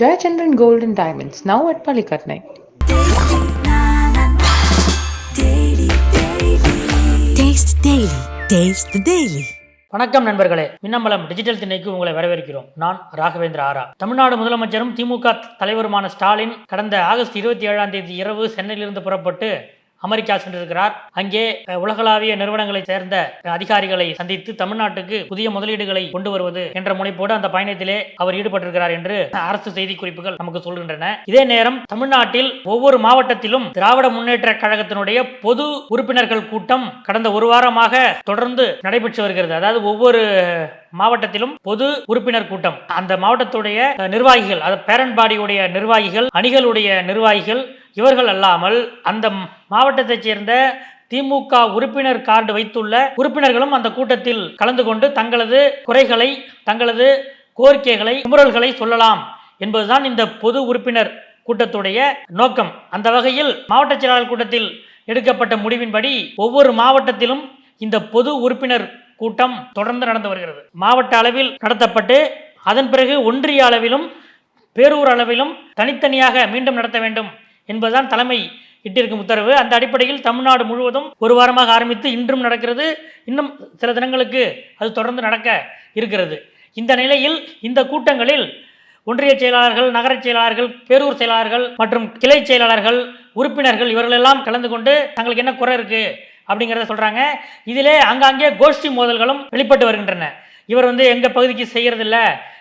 Jayachandran Gold and Diamonds, now at Palikatnai. Taste Daily. Taste the Daily. வணக்கம் நண்பர்களே Minnambalam digital திணைக்கு உங்களை வரவேற்கிறோம் நான் ராகவேந்திர ஆரா தமிழ்நாடு முதலமைச்சரும் திமுக தலைவருமான ஸ்டாலின் கடந்த ஆகஸ்ட் இருபத்தி ஏழாம் தேதி இரவு சென்னையிலிருந்து புறப்பட்டு அமெரிக்கா சென்றிருக்கிறார். அங்கே உலகளாவிய நிறுவனங்களை சேர்ந்த அதிகாரிகளை சந்தித்து தமிழ்நாட்டுக்கு புதிய முதலீடுகளை கொண்டு வருவது என்ற முனைப்போடு அந்த பயணத்திலே அவர் ஈடுபட்டிருக்கிறார் என்று அரசு செய்தி குறிப்புகள் நமக்கு சொல்கின்றன. இதே நேரம் தமிழ்நாட்டில் ஒவ்வொரு மாவட்டத்திலும் திராவிட முன்னேற்ற கழகத்தினுடைய பொது உறுப்பினர்கள் கூட்டம் கடந்த ஒரு வாரமாக தொடர்ந்து நடைபெற்று வருகிறது. அதாவது ஒவ்வொரு மாவட்டத்திலும் பொது உறுப்பினர் கூட்டம். அந்த மாவட்டத்துடைய நிர்வாகிகள் அதாவது பேரண்ட் பாடியுடைய நிர்வாகிகள் அணிகளுடைய நிர்வாகிகள் இவர்கள் அல்லாமல் அந்த மாவட்டத்தைச் சேர்ந்த திமுக உறுப்பினர் கார்டு வைத்துள்ள உறுப்பினர்களும் அந்த கூட்டத்தில் கலந்து கொண்டு தங்களது குறைகளை தங்களது கோரிக்கைகளை குமுறல்களை சொல்லலாம் என்பதுதான் இந்த பொது உறுப்பினர் கூட்டத்துடைய நோக்கம். அந்த வகையில் மாவட்ட செயலாளர் கூட்டத்தில் எடுக்கப்பட்ட முடிவின்படி ஒவ்வொரு மாவட்டத்திலும் இந்த பொது உறுப்பினர் கூட்டம் தொடர்ந்து நடந்து வருகிறது. மாவட்ட அளவில் நடத்தப்பட்டு அதன் பிறகு ஒன்றிய அளவிலும் பேரூர் அளவிலும் தனித்தனியாக மீண்டும் நடத்த வேண்டும். என்பதுதான் தலைமை இட்டிருக்கும் உத்தரவு. அந்த அடிப்படையில் தமிழ்நாடு முழுவதும் ஒரு வாரமாக ஆரம்பித்து இன்றும் நடக்கிறது. இன்னும் சில தினங்களுக்கு அது தொடர்ந்து நடக்க இருக்கிறது. இந்த நிலையில் இந்த கூட்டங்களில் ஒன்றிய செயலாளர்கள் நகரச் செயலாளர்கள் பேரூர் செயலாளர்கள் மற்றும் கிளை செயலாளர்கள் உறுப்பினர்கள் இவர்களெல்லாம் கலந்து கொண்டு தங்களுக்கு என்ன குறை இருக்கு? அப்படிங்கிறத சொல்றாங்க. இதிலே அங்காங்கே கோஷ்டி மோதல்களும் வெளிப்பட்டு வருகின்றன. இவர் வந்து எங்கள் பகுதிக்கு செய்கிறதில்ல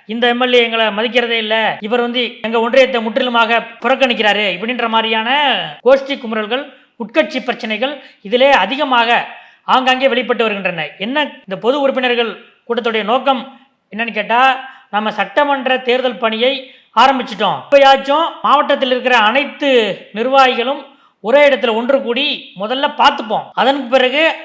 இந்த எம்எல்ஏ எங்களை மதிக்கிறதே இல்லை. இவர் வந்து எங்க ஒன்றியத்தை முற்றிலுமாக புறக்கணிக்கிறாரு. இப்படின்ற மாதிரியான கோஷ்டி குமுறல்கள் உட்கட்சி பிரச்சனைகள் இதிலே அதிகமாக ஆங்காங்கே வெளிப்பட்டு வருகின்றன. என்ன இந்த பொது உறுப்பினர்கள் கூட்டத்துடைய நோக்கம் என்னன்னு கேட்டால் நம்ம சட்டமன்ற தேர்தல் பணியை ஆரம்பிச்சிட்டோம். இப்போயாச்சும் மாவட்டத்தில் இருக்கிற அனைத்து நிர்வாகிகளும் ஒரே இடத்துல ஒன்று கூடி முதல்ல பார்த்துப்போம். அதன் பிறகு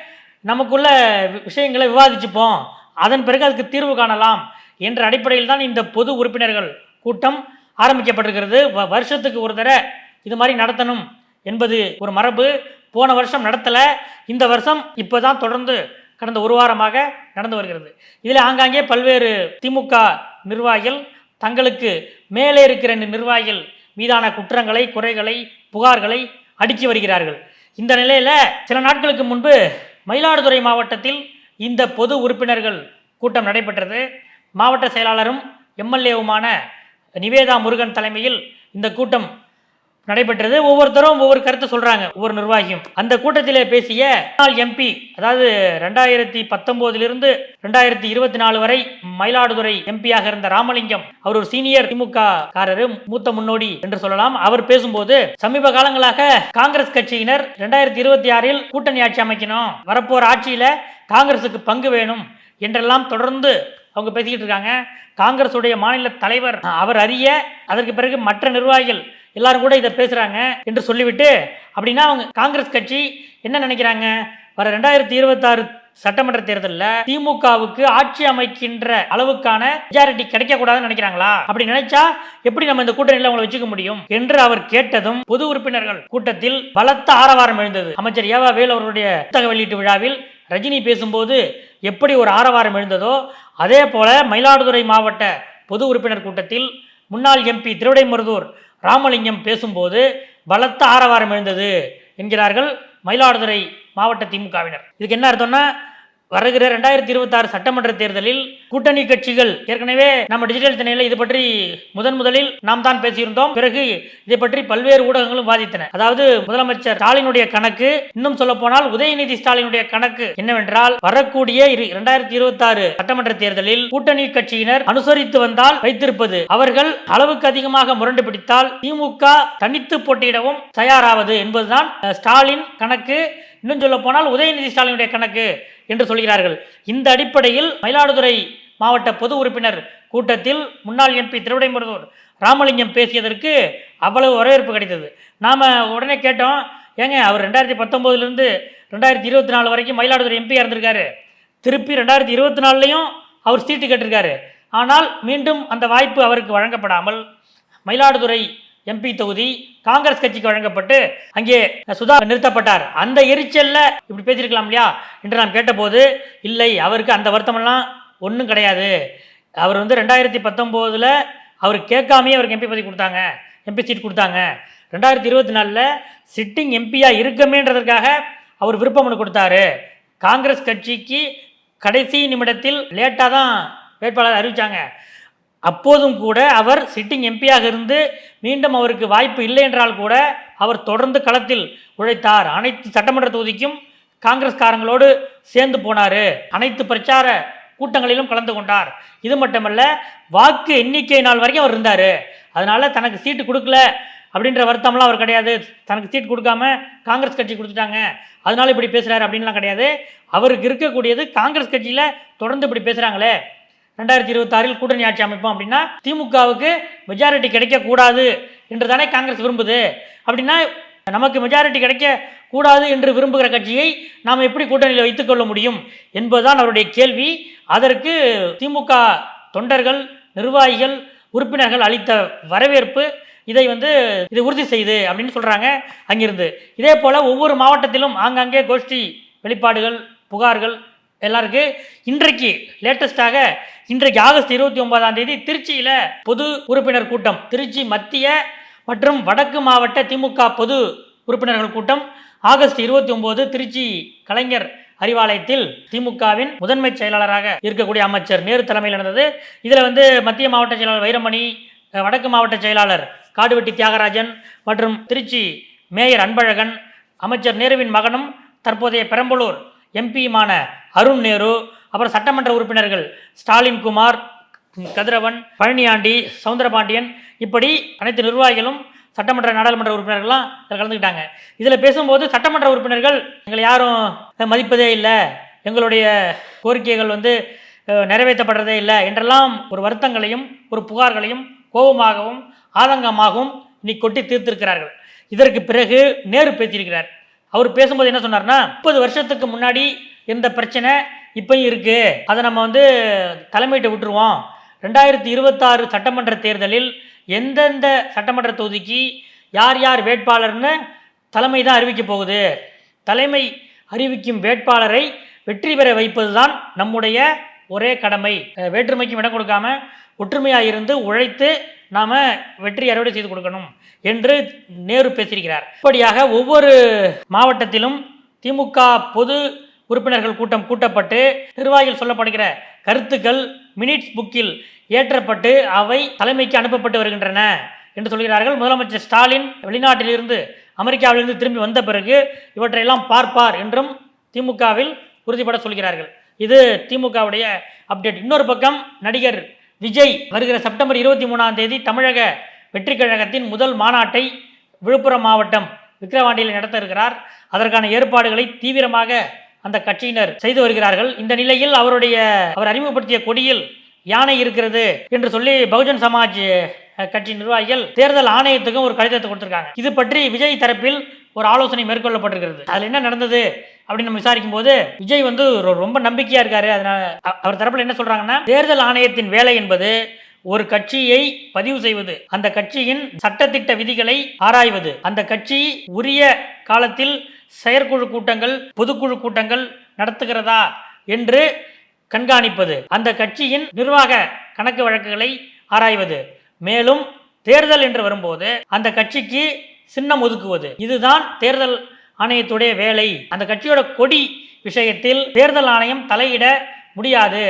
நமக்குள்ள வி- விஷயங்களை விவாதிச்சுப்போம். அதன் பிறகு அதுக்கு தீர்வு காணலாம். என்ற அடிப்படையில் தான் இந்த பொது உறுப்பினர்கள் கூட்டம் ஆரம்பிக்கப்பட்டிருக்கிறது. வ- வருஷத்துக்கு ஒரு தடவை இது மாதிரி நடத்தணும் என்பது ஒரு மரபு. போன வருஷம் நடத்தலை இந்த வருஷம் இப்போ தான் தொடர்ந்து கடந்த ஒரு வாரமாக நடந்து வருகிறது. இதில் ஆங்காங்கே பல்வேறு திமுக நிர்வாகிகள் தங்களுக்கு மேலே இருக்கிற நிர்வாகிகள் மீதான குற்றங்களை குறைகளை புகார்களை அடுக்கி வருகிறார்கள். இந்த நிலையில் சில நாட்களுக்கு முன்பு மயிலாடுதுறை மாவட்டத்தில் இந்த பொது உறுப்பினர்கள் கூட்டம் நடைபெற்றது. மாவட்ட செயலாளரும் எம்எல்ஏவுமான நிவேதா முருகன் தலைமையில் இந்த கூட்டம் நடைபெற்றது. ஒவ்வொருத்தரும் ஒவ்வொரு கருத்து சொல்றாங்க. ஒவ்வொரு நிர்வாகியும். அந்த கூட்டத்திலே பேசிய முன்னாள் எம்பி அதாவது ரெண்டாயிரத்தி பத்தொன்பதிலிருந்து ரெண்டாயிரத்தி இருபத்தி நாலு வரை மயிலாடுதுறை எம்பியாக இருந்த ராமலிங்கம் அவர் ஒரு சீனியர் திமுக காரரு மூத்த முன்னோடி என்று சொல்லலாம். அவர் பேசும்போது சமீப காலங்களாக காங்கிரஸ் கட்சியினர் ரெண்டாயிரத்தி இருபத்தி ஆறில் கூட்டணி ஆட்சி அமைக்கணும். வரப்போற ஆட்சியில காங்கிரசுக்கு பங்கு வேணும். என்றெல்லாம் தொடர்ந்து அவங்க பேசிக்கிட்டு இருக்காங்க. காங்கிரசுடைய மாநில தலைவர் அவர் அறிய அதற்கு பிறகு மற்ற நிர்வாகிகள் எல்லாரும் கூட இதை பேசுறாங்க என்று சொல்லிவிட்டு அப்படின்னா அவங்க காங்கிரஸ் கட்சி என்ன நினைக்கிறாங்க? வர ரெண்டாயிரத்தி இருபத்தாறு சட்டமன்ற தேர்தலில் திமுகவுக்கு ஆட்சி அமைக்கின்ற அளவுக்கான மெஜாரிட்டி கிடைக்க கூடாதுன்னு நினைக்கிறாங்களா? அப்படி நினைச்சா எப்படி நம்ம இந்த கூட்டணியில் அவங்களை வச்சுக்க முடியும்? என்று அவர் கேட்டதும் பொது உறுப்பினர்கள் கூட்டத்தில் பலத்த ஆரவாரம் எழுந்தது. அமைச்சர் ஏவா வேல் அவருடைய புத்தக வெளியீட்டு விழாவில் ரஜினி பேசும்போது எப்படி ஒரு ஆரவாரம் எழுந்ததோ அதே போல மயிலாடுதுறை மாவட்ட பொது உறுப்பினர் கூட்டத்தில் முன்னாள் எம்பி திருவிடைமருதூர் ராமலிங்கம் பேசும்போது பலத்த ஆரவாரம் எழுந்தது என்கிறார்கள் மயிலாடுதுறை மாவட்ட திமுகவினர். இதுக்கு என்ன அர்த்தம்னா வருகிற ரெண்டாயிரத்தி இருபத்தாறு சட்டமன்ற தேர்தலில் கூட்டணி கட்சிகள் ஏற்கனவே நம்ம டிஜிட்டல் திணையில இது பற்றி முதன் முதலில் நாம் தான் பேசியிருந்தோம். பிறகு இதை பற்றி பல்வேறு ஊடகங்களும் வாதித்தன அதாவது முதலமைச்சர் ஸ்டாலினுடைய கணக்கு இன்னும் சொல்ல போனால் உதயநிதி ஸ்டாலினுடைய கணக்கு என்னவென்றால் வரக்கூடிய இரண்டாயிரத்தி இருபத்தி ஆறு சட்டமன்ற தேர்தலில் கூட்டணி கட்சியினர் அனுசரித்து வந்தால் வைத்திருப்பது அவர்கள் அளவுக்கு அதிகமாக முரண்டு பிடித்தால் திமுக தனித்து போட்டியிடவும் தயாராவது என்பதுதான் ஸ்டாலின் கணக்கு. இன்னும் சொல்ல போனால் உதயநிதி ஸ்டாலினுடைய கணக்கு. என்று சொல்கிறார்கள். இந்த அடிப்படையில் மயிலாடுதுறை மாவட்ட பொது உறுப்பினர் கூட்டத்தில் முன்னாள் எம்பி திருவிடைமுருதூர் ராமலிங்கம் பேசியதற்கு அவ்வளவு வரவேற்பு கிடைத்தது. நாம் உடனே கேட்டோம் ஏங்க அவர் ரெண்டாயிரத்தி பத்தொம்போதுலேருந்து ரெண்டாயிரத்தி இருபத்தி நாலு வரைக்கும் மயிலாடுதுறை எம்பி இருந்திருக்காரு. திருப்பி ரெண்டாயிரத்தி இருபத்தி நாலுலையும் அவர் சீட்டு கேட்டிருக்காரு. ஆனால் மீண்டும் அந்த வாய்ப்பு அவருக்கு வழங்கப்படாமல் மயிலாடுதுறை எம்பி தொகுதி காங்கிரஸ் கட்சிக்கு வழங்கப்பட்டு அங்கே சுதா நிறுத்தப்பட்டார். அந்த எரிச்சல்ல இப்படி பேசியிருக்கலாம் இல்லையா? என்று நாம் கேட்டபோது இல்லை அவருக்கு அந்த வருத்தமெல்லாம் ஒன்றும் கிடையாது. அவர் வந்து ரெண்டாயிரத்தி பத்தொம்போதில் அவர் கேட்காமே அவருக்கு எம்பி பதவி கொடுத்தாங்க. எம்பி சீட் கொடுத்தாங்க. ரெண்டாயிரத்தி இருபத்தி நாலில் சிட்டிங் எம்பியாக இருக்கமேன்றதற்காக அவர் விருப்பமனு கொடுத்தாரு. காங்கிரஸ் கட்சிக்கு கடைசி நிமிடத்தில் லேட்டாக தான் வேட்பாளர் அறிவித்தாங்க அப்போதும் கூட அவர் சிட்டிங் எம்பியாக இருந்து மீண்டும் அவருக்கு வாய்ப்பு இல்லை என்றால் கூட அவர் தொடர்ந்து களத்தில் உழைத்தார். அனைத்து சட்டமன்ற தொகுதிக்கும் காங்கிரஸ்காரங்களோடு சேர்ந்து போனார். அனைத்து பிரச்சார கூட்டங்களிலும் கலந்து கொண்டார். இது மட்டுமல்ல வாக்கு எண்ணிக்கை நாள் வரைக்கும் அவர் இருந்தார். அதனால் தனக்கு சீட்டு கொடுக்கல அப்படின்ற வருத்தம்லாம் அவர் கிடையாது. தனக்கு சீட் கொடுக்காம காங்கிரஸ் கட்சி கொடுத்துட்டாங்க. அதனால இப்படி பேசுகிறாரு அப்படின்லாம் கிடையாது. அவருக்கு இருக்கக்கூடியது காங்கிரஸ் கட்சியில் தொடர்ந்து இப்படி பேசுகிறாங்களே ரெண்டாயிரத்தி இருபத்தாறில் கூட்டணி ஆட்சி அமைப்போம் அப்படின்னா திமுகவுக்கு மெஜாரிட்டி கிடைக்கக்கூடாது என்று தானே காங்கிரஸ் விரும்புது. அப்படின்னா நமக்கு மெஜாரிட்டி கிடைக்க கூடாது என்று விரும்புகிற கட்சியை நாம் எப்படி கூட்டணியில் வைத்துக்கொள்ள முடியும் என்பதுதான் அவருடைய கேள்வி. அதற்கு திமுக தொண்டர்கள் நிர்வாகிகள் உறுப்பினர்கள் அளித்த வரவேற்பு இதை வந்து இது உறுதி செய்து அப்படின்னு சொல்கிறாங்க அங்கிருந்து. இதே போல் ஒவ்வொரு மாவட்டத்திலும் ஆங்காங்கே கோஷ்டி வெளிப்பாடுகள் புகார்கள் எல்லாருக்கு இன்றைக்கு லேட்டஸ்டாக இன்றைக்கு ஆகஸ்ட் இருபத்தி ஒன்பதாம் தேதி திருச்சியில் பொது உறுப்பினர் கூட்டம் திருச்சி மத்திய மற்றும் வடக்கு மாவட்ட திமுக பொது உறுப்பினர்கள் கூட்டம். ஆகஸ்ட் இருபத்தி ஒன்பது திருச்சி கலைஞர் அறிவாலயத்தில் திமுகவின் முதன்மை செயலாளராக இருக்கக்கூடிய அமைச்சர் நேரு தலைமையில் நடந்தது. இதில் வந்து மத்திய மாவட்ட செயலாளர் வைரமணி வடக்கு மாவட்ட செயலாளர் காடுவெட்டி தியாகராஜன் மற்றும் திருச்சி மேயர் அன்பழகன் அமைச்சர் நேருவின் மகனும் தற்போதைய பெரம்பலூர் எம்பியுமான அருண் நேரு அப்புறம் சட்டமன்ற உறுப்பினர்கள் ஸ்டாலின் குமார் கதிரவன் பழனியாண்டி சவுந்தரபாண்டியன் இப்படி அனைத்து நிர்வாகிகளும் சட்டமன்ற நாடாளுமன்ற உறுப்பினர்கள்லாம் இதில் கலந்துக்கிட்டாங்க. இதில் பேசும்போது சட்டமன்ற உறுப்பினர்கள் எங்களை யாரும் மதிப்பதே இல்லை. எங்களுடைய கோரிக்கைகள் வந்து நிறைவேற்றப்படுறதே இல்லை என்றெல்லாம் ஒரு வருத்தங்களையும் ஒரு புகார்களையும் கோபமாகவும் ஆதங்கமாகவும் இன்னைக்கு கொட்டி தீர்த்திருக்கிறார்கள். இதற்கு பிறகு நேரு பேசியிருக்கிறார். அவர் பேசும்போது என்ன சொன்னார்னா முப்பது வருஷத்துக்கு முன்னாடி இருந்த பிரச்சனை இப்பயும் இருக்கு. அதை நம்ம வந்து தலைமையிட்ட விட்டுருவோம். ரெண்டாயிரத்தி இருபத்தாறு சட்டமன்ற தேர்தலில் எந்தெந்த சட்டமன்ற தொகுதிக்கு யார் யார் வேட்பாளர்னு தலைமை தான் அறிவிக்க போகுது. தலைமை அறிவிக்கும் வேட்பாளரை வெற்றி பெற வைப்பது தான் நம்முடைய ஒரே கடமை. வேற்றுமைக்கும் இடம் கொடுக்காம ஒற்றுமையாக இருந்து உழைத்து நாம் வெற்றி அறுவடை செய்து கொடுக்கணும் என்று நேரு பேசியிருக்கிறார். இப்படியாக ஒவ்வொரு மாவட்டத்திலும் திமுக பொது உறுப்பினர்கள் கூட்டம் கூட்டப்பட்டு நிர்வாகிகள் சொல்லப்படுகிற கருத்துக்கள் மினிட்ஸ் புக்கில் ஏற்றப்பட்டு அவை தலைமைக்கு அனுப்பப்பட்டு வருகின்றன என்று சொல்கிறார்கள். முதலமைச்சர் ஸ்டாலின் வெளிநாட்டிலிருந்து அமெரிக்காவிலிருந்து திரும்பி வந்த பிறகு இவற்றையெல்லாம் பார்ப்பார் என்றும் திமுகவில் உறுதிபட சொல்கிறார்கள். இது திமுகவுடைய அப்டேட் இன்னொரு பக்கம் நடிகர் விஜய் வருகிற செப்டம்பர் இருபத்தி மூணாம் தேதி தமிழக வெற்றி கழகத்தின் முதல் மாநாட்டை விழுப்புரம் மாவட்டம் விக்கிரவாண்டியில் நடத்த இருக்கிறார். அதற்கான ஏற்பாடுகளை தீவிரமாக அந்த கட்சியினர் செய்து வருகிறார்கள். இந்த நிலையில் அவருடைய அவர் அறிமுகப்படுத்திய கொடியில் யானை இருக்கிறது என்று சொல்லி பகுஜன் சமாஜ் கட்சி நிர்வாகிகள் தேர்தல் ஆணையத்துக்கும் ஒரு கடிதத்தை கொடுத்திருக்காங்க. இது பற்றி விஜய் தரப்பில் ஒரு ஆலோசனை மேற்கொள்ளப்பட்டிருக்கிறது. அதில் என்ன நடந்தது? அப்படின்னு நம்ம விசாரிக்கும் போது விஜய் வந்து ரொம்ப நம்பிக்கையா இருக்காரு. அதனால அவர் தரப்புல என்ன சொல்றாங்கன்னா தேர்தல் ஆணையத்தின் வேலை என்பது ஒரு கட்சியை பதிவு செய்வது அந்த கட்சியின் சட்டத்திட்ட விதிகளை ஆராய்வது. அந்த கட்சி உரிய காலத்தில் செயற்குழு கூட்டங்கள் பொதுக்குழு கூட்டங்கள் நடத்துகிறதா என்று கண்காணிப்பது. அந்த கட்சியின் நிர்வாக கணக்கு வழக்குகளை ஆராய்வது. மேலும் தேர்தல் என்று வரும்போது அந்த கட்சிக்கு சின்னம் ஒதுக்குவது. இதுதான் தேர்தல் ஆணையத்துடைய வேலை. அந்த கட்சியோட கொடி விஷயத்தில் தேர்தல் ஆணையம் தலையிட முடியாது.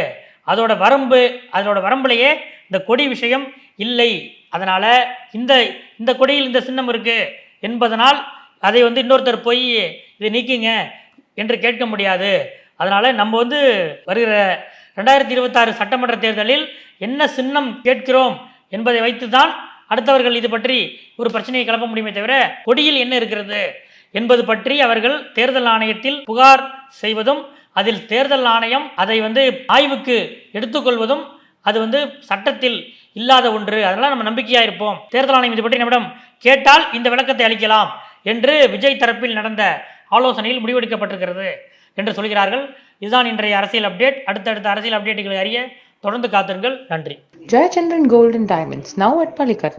அதோட வரம்பு அதோட வரம்புலையே இந்த கொடி விஷயம் இல்லை. அதனால் இந்த இந்த கொடியில் இந்த சின்னம் இருக்குது என்பதனால் அதை வந்து இன்னொருத்தர் போய் இதை நீக்குங்க என்று கேட்க முடியாது. அதனால் நம்ம வந்து வருகிற ரெண்டாயிரத்தி இருபத்தாறு சட்டமன்ற தேர்தலில் என்ன சின்னம் கேட்கிறோம் என்பதை வைத்து தான் அடுத்தவர்கள் இது பற்றி ஒரு பிரச்சனையை கிளப்ப முடியுமே தவிர கொடியில் என்ன இருக்கிறது? என்பது பற்றி அவர்கள் தேர்தல் ஆணையத்தில் புகார் செய்வதும் அதில் தேர்தல் ஆணையம் அதை வந்து ஆய்வுக்கு எடுத்துக்கொள்வதும் அது வந்து சட்டத்தில் இல்லாத ஒன்று. அதனால் நம்ம நம்பிக்கையாக இருப்போம். தேர்தல் ஆணையம் இது பற்றி நம்மிடம் கேட்டால் இந்த விளக்கத்தை அளிக்கலாம் என்று விஜய் தரப்பில் நடந்த ஆலோசனையில் முடிவெடுக்கப்பட்டிருக்கிறது என்று சொல்கிறார்கள். இதுதான் இன்றைய அரசியல் அப்டேட். அடுத்தடுத்த அரசியல் அப்டேட்டுகளை அறிய தொடர்ந்து காத்திருங்கள். நன்றி. Jayachandran golden diamonds now at at